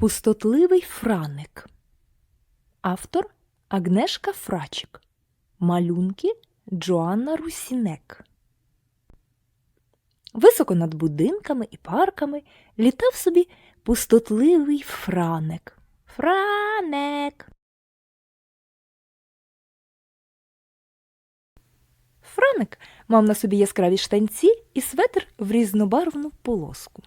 Пустотливий франик. Автор Агнешка Фрачик. Малюнки Джоанна Русінек. Високо над будинками і парками літав собі пустотливий франик. Франек. Франик мав на собі яскраві штанці і светр в різнобарвну полоску.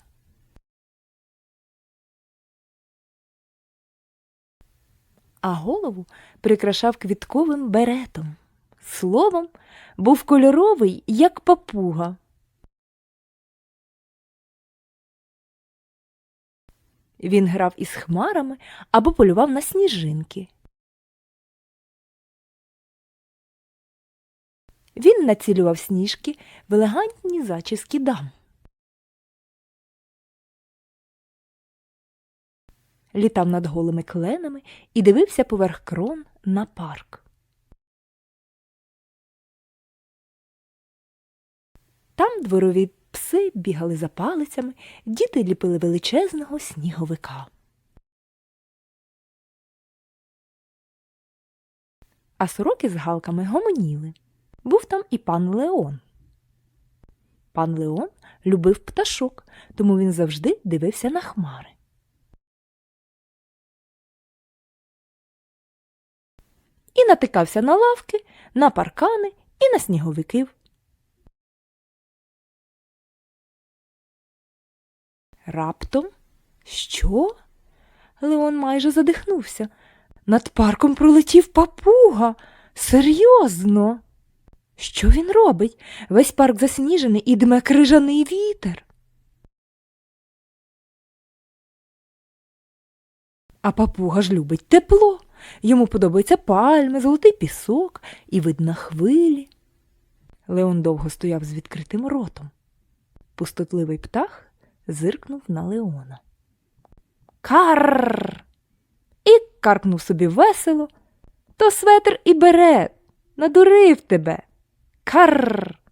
А голову прикрашав квітковим беретом. Словом, був кольоровий, як папуга. Він грав із хмарами або полював на сніжинки. Він націлював сніжки в елегантні зачіски дам. Літав над голими кленами і дивився поверх крон на парк. Там дворові пси бігали за палицями, діти ліпили величезного сніговика. А сороки з галками гомоніли. Був там і пан Леон. Пан Леон любив пташок, тому він завжди дивився на хмари. І натикався на лавки, на паркани і на сніговиків. Раптом що? Леон майже задихнувся. Над парком пролетів папуга. Серйозно. Що він робить? Весь парк засніжений і дме крижаний вітер. А папуга ж любить тепло. Йому подобаються пальми, золотий пісок і вид на хвилі. Леон довго стояв з відкритим ротом. Пустотливий птах зиркнув на Леона. Карр. І каркнув собі весело. То светр і бере, надурив тебе. Карр.